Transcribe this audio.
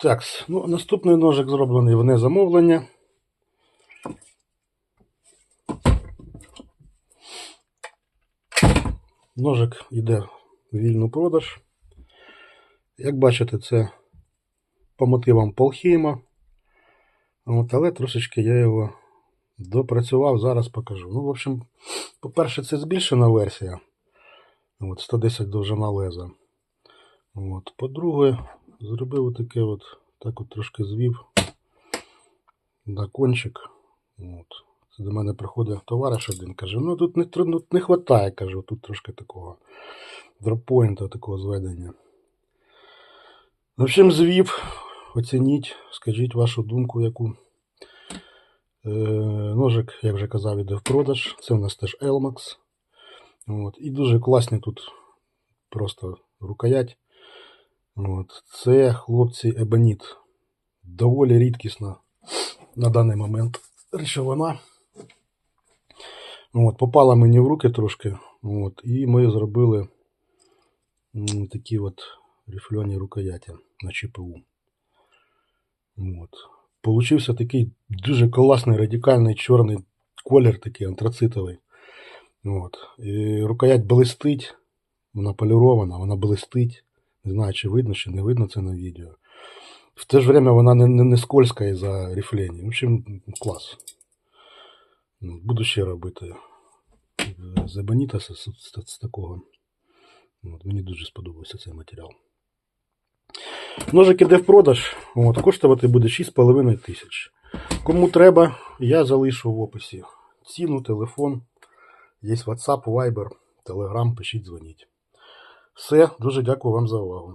Так, ну, наступний ножик зроблений вне замовлення. Ножик йде в вільну продаж. Як бачите, це по мотивам Полхейма. От, але трошечки я його допрацював, зараз покажу. Ну, в общем, по-перше, це збільшена версія. От, 110 довжина леза. От. По-друге, зробив таке от, так от трошки звів на кончик. От. Це до мене приходить товариш один, каже, ну тут не, тр- ну, не хватає, кажу, тут трошки такого дроппойнта, такого зведення. В общем, звів, оцініть, скажіть вашу думку, яку. Е, ножик, як вже казав, іде в продаж. Це у нас теж Elmax. От. І дуже класні тут просто рукоять. От. Це хлопці Ебоніт. Доволі рідкісна на даний момент речовина. От. Попала мені в руки трошки. От. І ми зробили такі от рифльоні рукояті на ЧПУ. От. Получився такий дуже класний радикальний чорний колір, такий антрацитовий. От. І рукоять блистить, вона полірована, вона блистить. Не знаю, чи видно, чи не видно це на відео. В те ж время вона не, не, не скользка із-за рифлення. В общем, клас. Ну, Буду ще робити з ебоніта з, з, з, з такого. От, мені дуже сподобався цей матеріал. Ножик іде в продаж. От, коштувати буде 6,5 тисяч. Кому треба, я залишу в описі ціну, телефон. Є WhatsApp, Viber, Telegram, пишіть, дзвоніть. Все, дуже дякую вам за увагу.